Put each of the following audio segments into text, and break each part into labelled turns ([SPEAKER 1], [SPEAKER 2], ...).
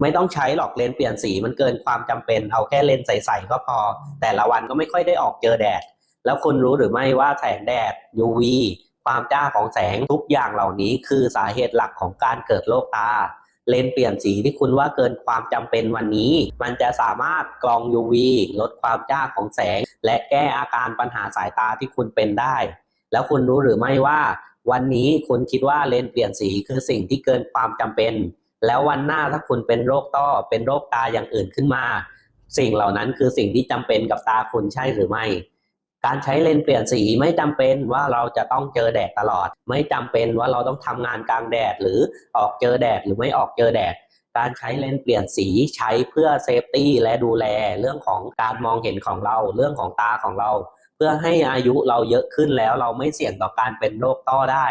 [SPEAKER 1] ไม่ต้องใช้หรอกเลนเปลี่ยนสีมันเกินความจำเป็นเอาแค่เลนใสๆก็พอ แต่ละวันก็ไม่ค่อยได้ออกเจอแดด แล้วคุณรู้หรือไม่ว่าแสงแดด UV ความจ้าของแสงทุกอย่างเหล่านี้คือสาเหตุหลักของการเกิดโรคตา เลนเปลี่ยนสีที่คุณว่าเกินความจำเป็นวันนี้ มันจะสามารถกรอง UV ลดความจ้าของแสง และแก้อาการปัญหาสายตาที่คุณเป็นได้ แล้วคุณรู้หรือไม่ว่า วันนี้คุณคิดว่าเลนเปลี่ยนสีคือสิ่งที่เกินความจำเป็น แล้ววันหน้าถ้าคุณเป็นโรคต้อเป็นโรคตาอย่างอื่นขึ้นมา สิ่งเหล่านั้นคือสิ่งที่จำเป็นกับตาคุณใช่หรือไม่ การใช้เลนส์เปลี่ยนสีไม่จำเป็นว่าเราจะต้องเจอแดดตลอด ไม่จำเป็นว่าเราต้องทำงานกลางแดดหรือออกเจอแดดหรือไม่ออกเจอแดด การใช้เลนส์เปลี่ยนสีใช้เพื่อเซฟตี้และดูแลเรื่องของการมองเห็นของเราเรื่องของตาของเรา เพื่อให้อายุเราเยอะขึ้นแล้วเราไม่เสี่ยงต่อการเป็นโรคต้อได้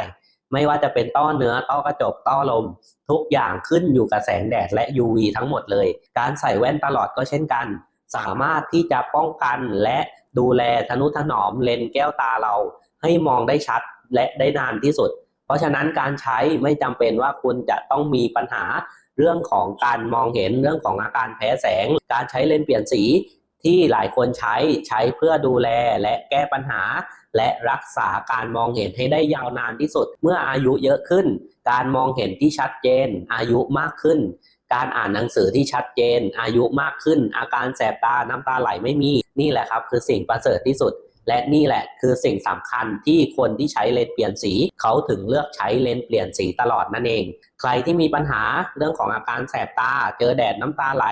[SPEAKER 1] ไม่ว่าจะเป็นต้อเนื้อต้อกระจกต้อลม ทุกอย่างขึ้นอยู่กับแสงแดดและ UV ทั้งหมดเลย การใส่แว่นตลอดก็เช่นกัน สามารถที่จะป้องกันและดูแลทนุถนอมเลนแก้วตาเรา ให้มองได้ชัดและได้นานที่สุด เพราะฉะนั้นการใช้ไม่จำเป็นว่าคุณจะต้องมีปัญหาเรื่องของการมองเห็นเรื่องของอาการแพ้แสง การใช้เลนส์เปลี่ยนสี ที่หลายคนใช้ใช้เพื่อดูแลและแก้ปัญหา และรักษาการมองเห็นให้ได้ยาวนานที่สุด เมื่ออายุเยอะขึ้น การมองเห็นที่ชัดเจน อายุมากขึ้น การอ่านหนังสือที่ชัดเจน อายุมากขึ้น อาการแสบตาน้ำตาไหลไม่มีนี่แหละครับ คือสิ่งประเสริฐที่สุด และนี่แหละคือสิ่งสำคัญที่คนที่ใช้เลนส์เปลี่ยนสี เขาถึงเลือกใช้เลนส์เปลี่ยนสีตลอดนั่นเอง ใครที่มีปัญหาเรื่องของอาการแสบตา เจอแดดน้ำตาไหล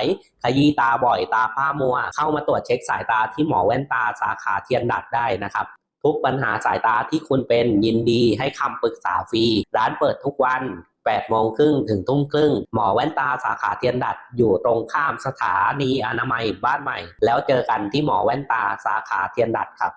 [SPEAKER 1] ขยี้ตาบ่อยตาผ้ามัว เข้ามาตรวจเช็คสายตาที่หมอแว่นตาสาขาเทียนดัดได้นะครับทุกปัญหาสายตาที่คุณเป็นยินดีให้คำปรึกษาฟรี ร้านเปิดทุกวัน8โมงครึ่งถึงทุ่มครึ่ง หมอแว่นตาสาขาเทียนดัด อยู่ตรงข้ามสถานีอนามัยบ้านใหม่ แล้วเจอกันที่หมอแว่นตาสาขาเทียนดัดครับ